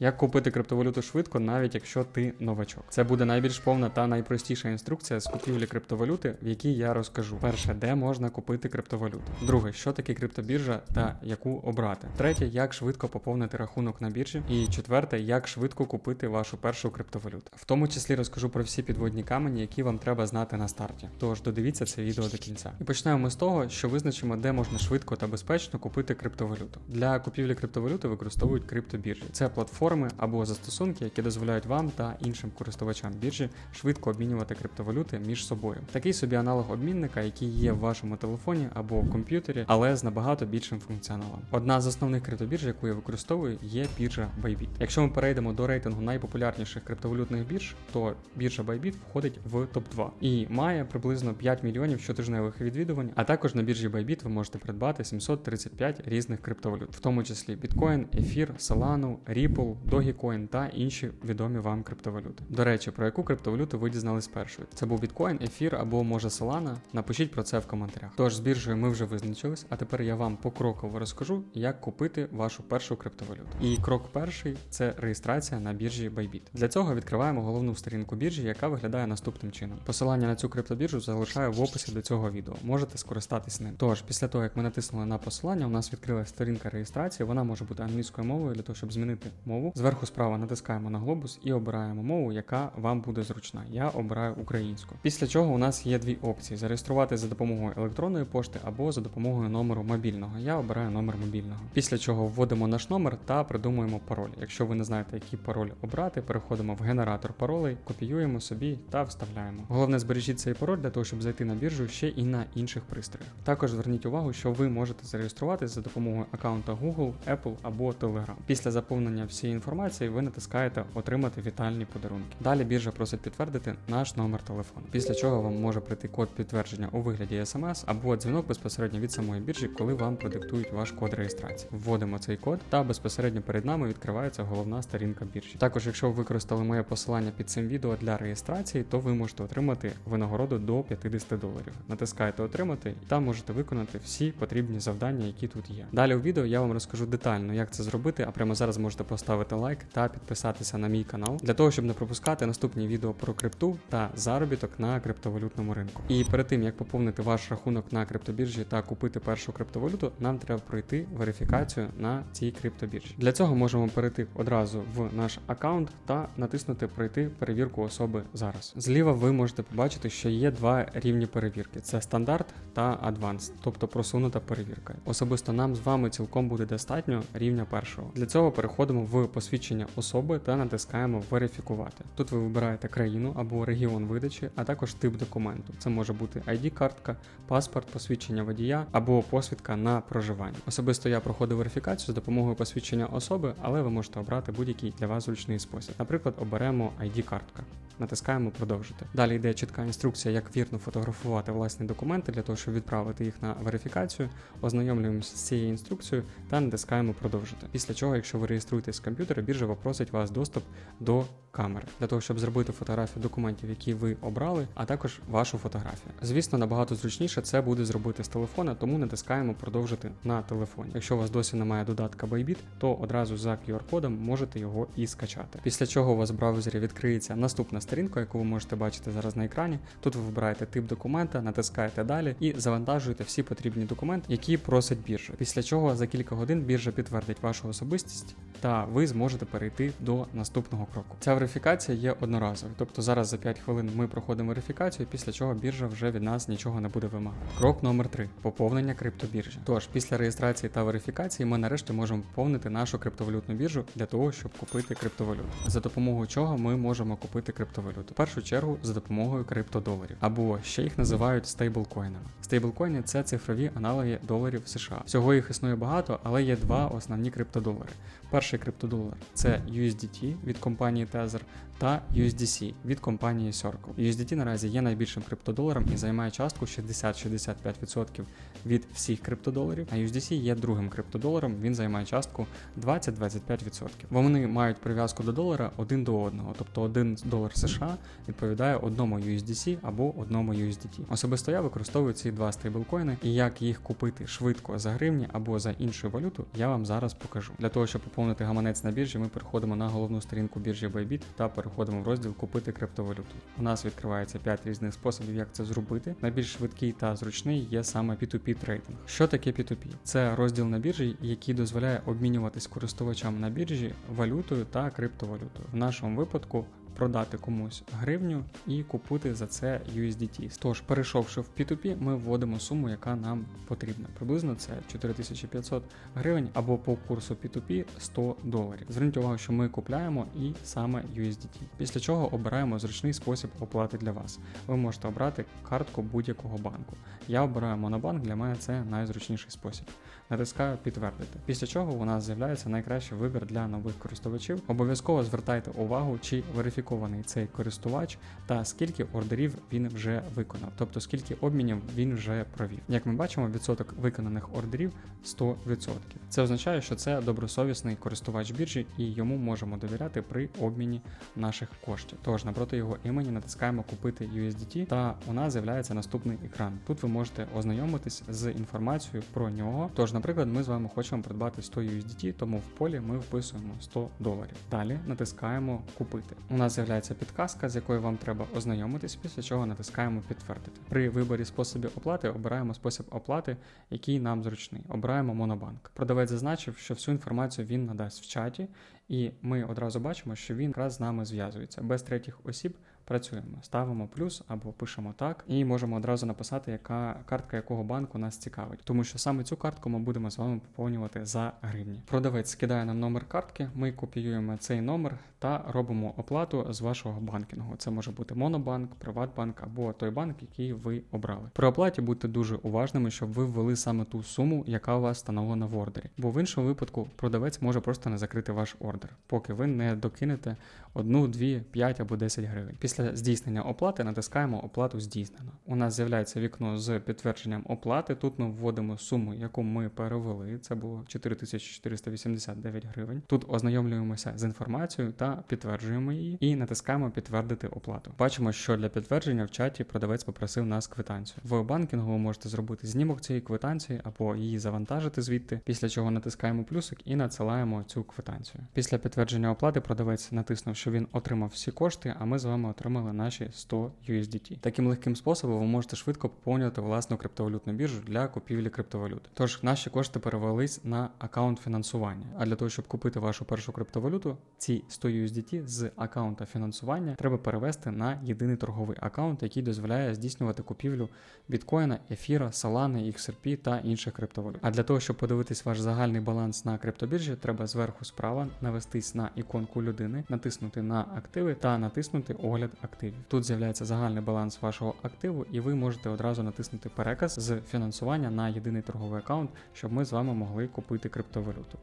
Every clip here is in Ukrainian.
Як купити криптовалюту швидко, навіть якщо ти новачок. Це буде найбільш повна та найпростіша інструкція з купівлі криптовалюти, в якій я розкажу. Перше, де можна купити криптовалюту. Друге, що таке криптобіржа та яку обрати. Третє, як швидко поповнити рахунок на біржі. І четверте, як швидко купити вашу першу криптовалюту. В тому числі розкажу про всі підводні камені, які вам треба знати на старті. Тож додивіться це відео до кінця. І почнемо з того, що визначимо, де можна швидко та безпечно купити криптовалюту. Для купівлі криптовалюти використовують криптобіржі. Це платформи або застосунки, які дозволяють вам та іншим користувачам біржі швидко обмінювати криптовалюти між собою. Такий собі аналог обмінника, який є в вашому телефоні або в комп'ютері, але з набагато більшим функціоналом. Одна з основних криптобірж, яку я використовую, є біржа Bybit. Якщо ми перейдемо до рейтингу найпопулярніших криптовалютних бірж, то біржа Bybit входить в топ 2 і має приблизно 5 мільйонів щотижневих відвідувань. А також на біржі Bybit ви можете придбати 735 різних криптовалют, в тому числі Bitcoin, Ефір, Solana, Ripple, Dogecoin та інші відомі вам криптовалюти. До речі, про яку криптовалюту ви дізнались першою? Це був Bitcoin, Ефір або може Solana? Напишіть про це в коментарях. Тож з біржею ми вже визначились, а тепер я вам покроково розкажу, як купити вашу першу криптовалюту. І крок перший це реєстрація на біржі Bybit. Для цього відкриваємо головну сторінку біржі, яка виглядає наступним чином. Посилання на цю криптобіржу залишаю в описі до цього відео. Можете скористатись ним. Тож, після того як ми натиснули на посилання, у нас відкрилася сторінка реєстрації. Вона може бути англійською мовою для того, щоб змінити мову. Зверху справа натискаємо на глобус і обираємо мову, яка вам буде зручна. Я обираю українську. Після чого у нас є дві опції: зареєструвати за допомогою електронної пошти або за допомогою номеру мобільного. Я обираю номер мобільного. Після чого вводимо наш номер та придумуємо пароль. Якщо ви не знаєте, який пароль обрати, переходимо в генератор паролей, копіюємо собі та вставляємо. Головне збережіть цей пароль для того, щоб зайти на біржу ще і на інших пристроях. Також зверніть увагу, що ви можете зареєструватися за допомогою аккаунта Google, Apple або Telegram. Після заповнення всієї інформації ви натискаєте Отримати вітальні подарунки. Далі біржа просить підтвердити наш номер телефону. Після чого вам може прийти код підтвердження у вигляді SMS або дзвінок безпосередньо від самої біржі, коли вам продиктують ваш код реєстрації. Вводимо цей код та безпосередньо перед нами відкривається головна сторінка біржі. Також, якщо ви використали моє посилання під цим відео для реєстрації, то ви можете отримати винагороду до 50 доларів. Натискаєте отримати і там можете виконати всі потрібні завдання, які тут є. Далі у відео я вам розкажу детально, як це зробити, а прямо зараз можете поставити лайк та підписатися на мій канал для того, щоб не пропускати наступні відео про крипту та заробіток на криптовалютному ринку. І перед тим як поповнити ваш рахунок на криптобіржі та купити першу криптовалюту, нам треба пройти верифікацію на цій криптобіржі. Для цього можемо перейти одразу в наш аккаунт та натиснути Пройти перевірку особи зараз. Зліва ви можете побачити, що є два рівні перевірки: це стандарт та адванс, тобто просунута перевірка. Особисто нам з вами цілком буде достатньо рівня першого. Для цього переходимо в посвідчення особи та натискаємо верифікувати. Тут ви вибираєте країну або регіон видачі, а також тип документу. Це може бути ID-картка, паспорт, посвідчення водія або посвідка на проживання. Особисто я проходив верифікацію з допомогою посвідчення особи, але ви можете обрати будь-який для вас зручний спосіб. Наприклад, оберемо ID-картка. Натискаємо продовжити. Далі йде чітка інструкція, як вірно фотографувати власні документи для того, щоб відправити їх на верифікацію. Ознайомлюємося з цією інструкцією та натискаємо продовжити. Після чого, якщо ви реєструєтесь з комп'ютера, біржа попросить вас доступ до камери для того, щоб зробити фотографію документів, які ви обрали, а також вашу фотографію. Звісно, набагато зручніше це буде зробити з телефона, тому натискаємо продовжити на телефоні. Якщо у вас досі немає додатка Bybit, то одразу за QR-кодом можете його і скачати. Після чого у вас в браузері відкриється наступна сторінка, яку ви можете бачити зараз на екрані. Тут ви вибираєте тип документа, натискаєте далі і завантажуєте всі потрібні документи, які просить біржа. Після чого за кілька годин біржа підтвердить вашу особистість, та ви зможете перейти до наступного кроку. Ця верифікація є одноразовою, тобто зараз за 5 хвилин ми проходимо верифікацію, після чого біржа вже від нас нічого не буде вимагати. Крок номер 3 поповнення криптобіржі. Тож після реєстрації та верифікації ми нарешті можемо поповнити нашу криптовалютну біржу для того, щоб купити криптовалюту. За допомогою чого ми можемо купити криптовалюту. В першу чергу за допомогою криптодоларів, або ще їх називають стейблкоїнами. Стейблкоїни це цифрові аналоги доларів США. Всього їх існує багато, але є два основні криптодолари. Перший криптодолар це USDT від компанії Tether та USDC від компанії Circle. USDT наразі є найбільшим криптодоларом і займає частку 60-65% від всіх криптодоларів, а USDC є другим криптодоларом, він займає частку 20-25%. Вони мають прив'язку до долара один до одного, тобто один долар США відповідає одному USDC або одному USDT. Особисто я використовую ці два стейблкоїни, і як їх купити швидко за гривні або за іншу валюту, я вам зараз покажу. Для того, щоб поповнити гаманець на біржі, ми переходимо на головну сторінку біржі Bybit та переходимо в розділ Купити криптовалюту. У нас відкривається 5 різних способів, як це зробити. Найбільш швидкий та зручний є саме P2P трейдинг. Що таке P2P? Це розділ на біржі, який дозволяє обмінюватись користувачам на біржі валютою та криптовалютою. В нашому випадку продати комусь гривню і купити за це USDT. Тож, перейшовши в P2P, ми вводимо суму, яка нам потрібна. Приблизно це 4500 гривень або по курсу P2P 100 доларів. Зверніть увагу, що ми купляємо і саме USDT. Після чого обираємо зручний спосіб оплати для вас. Ви можете обрати картку будь-якого банку. Я обираю Монобанк, для мене це найзручніший спосіб. Натискаю підтвердити. Після чого у нас з'являється найкращий вибір для нових користувачів. Обов'язково звертайте увагу, чи верифікований цей користувач та скільки ордерів він вже виконав, тобто скільки обмінів він вже провів. Як ми бачимо, відсоток виконаних ордерів 100%. Це означає, що це добросовісний користувач біржі і йому можемо довіряти при обміні наших коштів. Тож напроти його імені натискаємо купити USDT, та у нас з'являється наступний екран. Тут ви можете ознайомитись з інформацією про нього. Тож, наприклад, ми з вами хочемо придбати 100 USDT, тому в полі ми вписуємо 100 доларів. Далі натискаємо купити. У нас з'являється підказка, з якою вам треба ознайомитись, після чого натискаємо підтвердити. При виборі способів оплати обираємо спосіб оплати, який нам зручний. Обираємо Монобанк. Продавець зазначив, що всю інформацію він надасть в чаті, і ми одразу бачимо, що він якраз з нами зв'язується. Без третіх осіб працюємо. Ставимо плюс або пишемо так, і можемо одразу написати, яка картка якого банку нас цікавить, тому що саме цю картку ми будемо з вами поповнювати за гривні. Продавець скидає нам номер картки, ми копіюємо цей номер та робимо оплату з вашого банкінгу. Це може бути Монобанк, Приватбанк або той банк, який ви обрали. При оплаті будьте дуже уважними, щоб ви ввели саме ту суму, яка у вас встановлена в ордері. Бо в іншому випадку продавець може просто не закрити ваш ордер, поки ви не докинете одну, дві, п'ять або 10 гривень. Після здійснення оплати натискаємо оплату здійснено. У нас з'являється вікно з підтвердженням оплати. Тут ми вводимо суму, яку ми перевели. Це було 4489 гривень. Тут ознайомлюємося з інформацією та підтверджуємо її і натискаємо підтвердити оплату. Бачимо, що для підтвердження в чаті продавець попросив нас квитанцію. В банкінгу ви можете зробити знімок цієї квитанції або її завантажити звідти, після чого натискаємо плюсик і надсилаємо цю квитанцію. Після підтвердження оплати продавець натиснув, що він отримав всі кошти, а ми з вами отримали наші 100 USDT. Таким легким способом ви можете швидко поповнювати власну криптовалютну біржу для купівлі криптовалют. Тож наші кошти перевелись на аккаунт фінансування. А для того, щоб купити вашу першу криптовалюту, ці 100 USDT з аккаунта фінансування треба перевести на єдиний торговий аккаунт, який дозволяє здійснювати купівлю біткоїна, ефіра, солани, XRP та інших криптовалют. А для того, щоб подивитись ваш загальний баланс на криптобіржі, треба зверху справа навестись на іконку людини, натиснути на активи та натиснути огляд активів. Тут з'являється загальний баланс вашого активу, і ви можете одразу натиснути переказ з фінансування на єдиний торговий аккаунт, щоб ми з вами могли купити криптовалюту.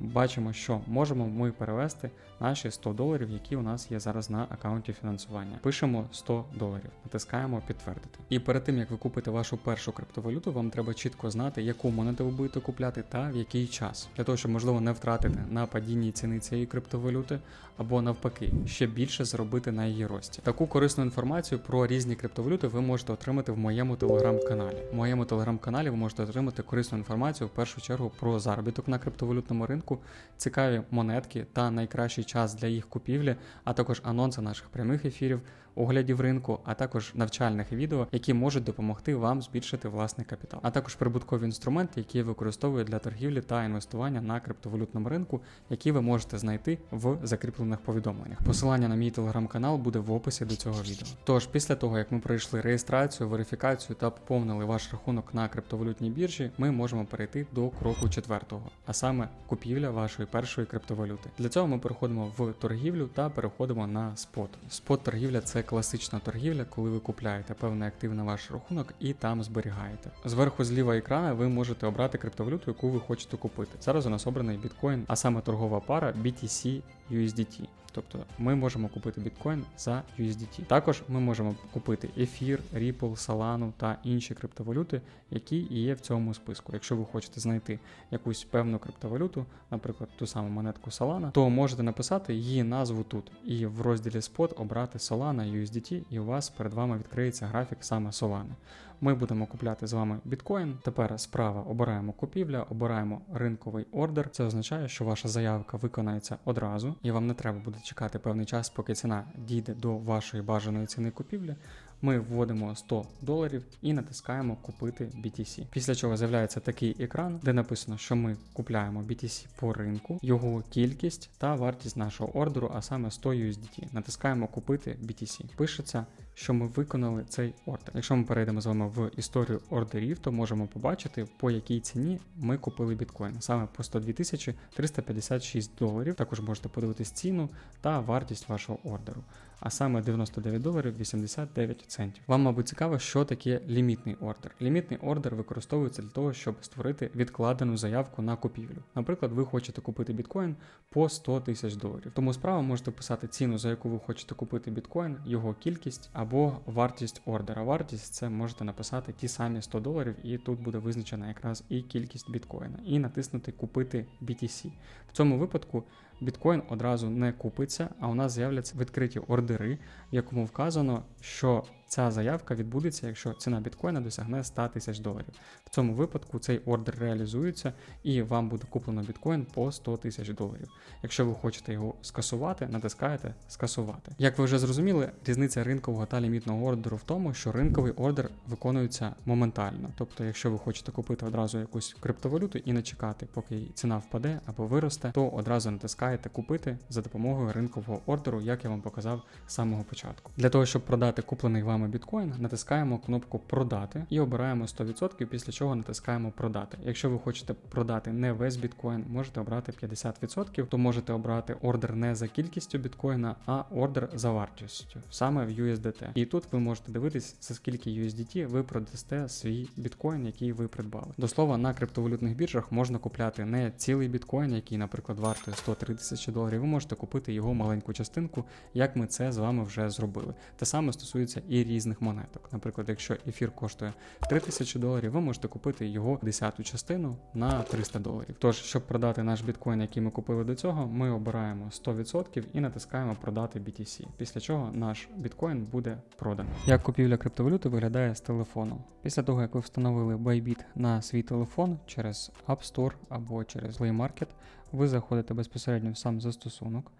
Бачимо, що можемо ми перевести наші 100 доларів, які у нас є зараз на аккаунті фінансування. Пишемо 100 доларів, натискаємо підтвердити. І перед тим як ви купите вашу першу криптовалюту, вам треба чітко знати, яку монету ви будете купляти та в який час, для того, щоб можливо не втратити на падінні ціни цієї криптовалюти, або навпаки, ще більше заробити на її рості. Таку корисну інформацію про різні криптовалюти ви можете отримати в моєму телеграм-каналі. В моєму телеграм-каналі ви можете отримати корисну інформацію в першу чергу про заробіток на криптовалютному ринку, цікаві монетки та найкращий час для їх купівлі, а також анонси наших прямих ефірів, оглядів ринку, а також навчальних відео, які можуть допомогти вам збільшити власний капітал, а також прибуткові інструменти, які я використовую для торгівлі та інвестування на криптовалютному ринку, які ви можете знайти в закріплених повідомленнях. Посилання на мій телеграм-канал буде в описі до цього відео. Тож, після того як ми пройшли реєстрацію, верифікацію та поповнили ваш рахунок на криптовалютній біржі, ми можемо перейти до кроку четвертого, а саме купівля вашої першої криптовалюти. Для цього ми переходимо в торгівлю та переходимо на спот. Спот торгівля це класична торгівля, коли ви купляєте певний актив на ваш рахунок і там зберігаєте. Зверху зліва екрана ви можете обрати криптовалюту, яку ви хочете купити. Зараз у нас обраний біткоін, а саме торгова пара BTC USDT. Тобто ми можемо купити біткоін за USDT. Також ми можемо купити ефір, Ripple, Solana та інші криптовалюти, які є в цьому списку. Якщо ви хочете знайти якусь певну криптовалюту, наприклад, ту саму монетку Solana, то можете написати її назву тут. І в розділі Spot обрати Solana USDT, і у вас перед вами відкриється графік саме Solana. Ми будемо купляти з вами біткоін. Тепер справа обираємо купівля, обираємо ринковий ордер. Це означає, що ваша заявка виконається одразу, і вам не треба буде чекати певний час, поки ціна дійде до вашої бажаної ціни купівлі. Ми вводимо 100 доларів і натискаємо купити BTC. Після чого з'являється такий екран, де написано, що ми купляємо BTC по ринку, його кількість та вартість нашого ордеру, а саме 100 USDT. Натискаємо купити BTC. Пишеться, що ми виконали цей ордер. Якщо ми перейдемо з вами в історію ордерів, то можемо побачити, по якій ціні ми купили біткоін. Саме по 102 тисячі 356 доларів. Також можете подивитись ціну та вартість вашого ордеру. А саме 99 доларів 89 центів. Вам, мабуть, цікаво, що таке лімітний ордер. Лімітний ордер використовується для того, щоб створити відкладену заявку на купівлю. Наприклад, ви хочете купити біткоін по 100 тисяч доларів. Тому справа можете писати ціну, за яку ви хочете купити біткоін, його кількість або вартість ордера. Вартість це можете написати ті самі 100 доларів, і тут буде визначена якраз і кількість біткоїна, і натиснути Купити BTC. В цьому випадку біткоін одразу не купиться, а у нас з'являться відкриті ордери, в якому вказано, що ця заявка відбудеться, якщо ціна біткоїна досягне 100 тисяч доларів. В цьому випадку цей ордер реалізується і вам буде куплено біткоін по 100 тисяч доларів. Якщо ви хочете його скасувати, натискаєте скасувати. Як ви вже зрозуміли, різниця ринкового та лімітного ордеру в тому, що ринковий ордер виконується моментально. Тобто, якщо ви хочете купити одразу якусь криптовалюту і не чекати, поки ціна впаде або виросте, то одразу натискаєте купити за допомогою ринкового ордеру, як я вам показав з самого початку. Для того, щоб продати куплений вами біткоін, натискаємо кнопку продати і обираємо 100%, після чого натискаємо продати. Якщо ви хочете продати не весь біткоін, можете обрати 50%, то можете обрати ордер не за кількістю біткоїна, а ордер за вартістю, саме в USDT. І тут ви можете дивитись, за скільки USDT ви продасте свій біткоін, який ви придбали. До слова, на криптовалютних біржах можна купляти не цілий біткоін, який, наприклад, вартує 103 тисячі доларів. Ви можете купити його маленьку частинку, як ми це з вами вже зробили. Те саме стосується і різних монеток. Наприклад, якщо ефір коштує 3 тисячі доларів, ви можете купити його десяту частину на 300 доларів. Тож, щоб продати наш біткоін, який ми купили до цього, ми обираємо 100% і натискаємо продати BTC. Після чого наш біткоін буде проданий. Як купівля криптовалюти виглядає з телефону. Після того, як ви встановили Bybit на свій телефон через App Store або через Play Market, ви заходите безпосередньо в сам застосунок,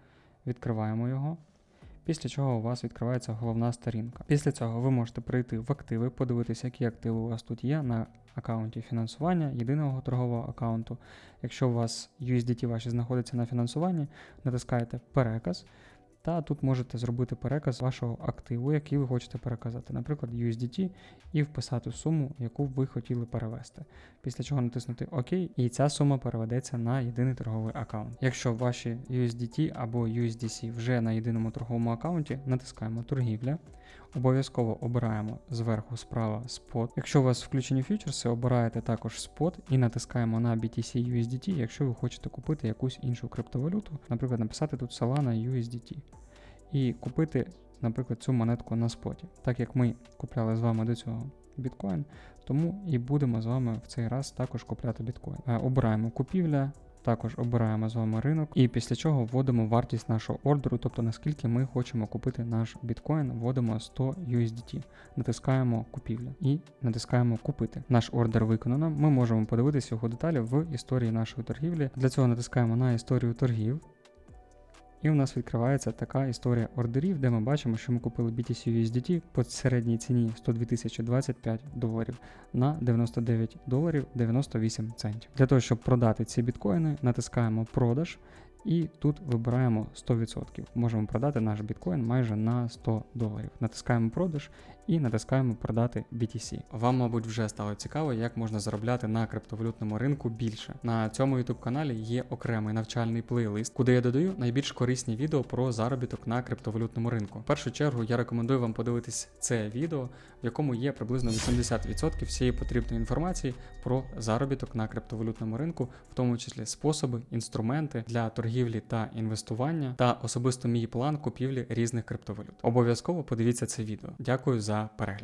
відкриваємо його. Після чого у вас відкривається головна сторінка. Після цього ви можете прийти в активи, подивитися, які активи у вас тут є на аккаунті фінансування, єдиного торгового аккаунту. Якщо у вас USDT ваші знаходяться на фінансуванні, натискаєте переказ. Та тут можете зробити переказ вашого активу, який ви хочете переказати, наприклад, USDT, і вписати суму, яку ви хотіли перевести. Після чого натиснути ОК, і ця сума переведеться на єдиний торговий аккаунт. Якщо ваші USDT або USDC вже на єдиному торговому аккаунті, натискаємо торгівля. Обов'язково обираємо зверху справа спот. Якщо у вас включені фьючерси, обираєте також спот і натискаємо на BTC USDT, якщо ви хочете купити якусь іншу криптовалюту, наприклад, написати тут Solana USDT. І купити, наприклад, цю монетку на споті. Так як ми купляли з вами до цього біткоін, тому і будемо з вами в цей раз також купляти біткоін. Е, Обираємо купівля. Також обираємо з вами ринок, і після чого вводимо вартість нашого ордеру, тобто наскільки ми хочемо купити наш біткоін, вводимо 100 USDT, натискаємо купівля і натискаємо купити. Наш ордер виконано. Ми можемо подивитися його деталі в історії нашої торгівлі. Для цього натискаємо на історію торгів. І у нас відкривається така історія ордерів, де ми бачимо, що ми купили BTC USDT по середній ціні 102 025 доларів на 99 доларів 98 центів. Для того, щоб продати ці біткоїни, натискаємо продаж. І тут вибираємо 100%. Можемо продати наш біткоін майже на 100 доларів. Натискаємо продаж і натискаємо продати BTC. Вам, мабуть, вже стало цікаво, як можна заробляти на криптовалютному ринку більше. На цьому YouTube каналі є окремий навчальний плейлист, куди я додаю найбільш корисні відео про заробіток на криптовалютному ринку. В першу чергу я рекомендую вам подивитись це відео, в якому є приблизно 80% всієї потрібної інформації про заробіток на криптовалютному ринку, в тому числі способи, інструменти для торгівлі та інвестування, та особисто мій план купівлі різних криптовалют. Обов'язково подивіться це відео. Дякую перегляд.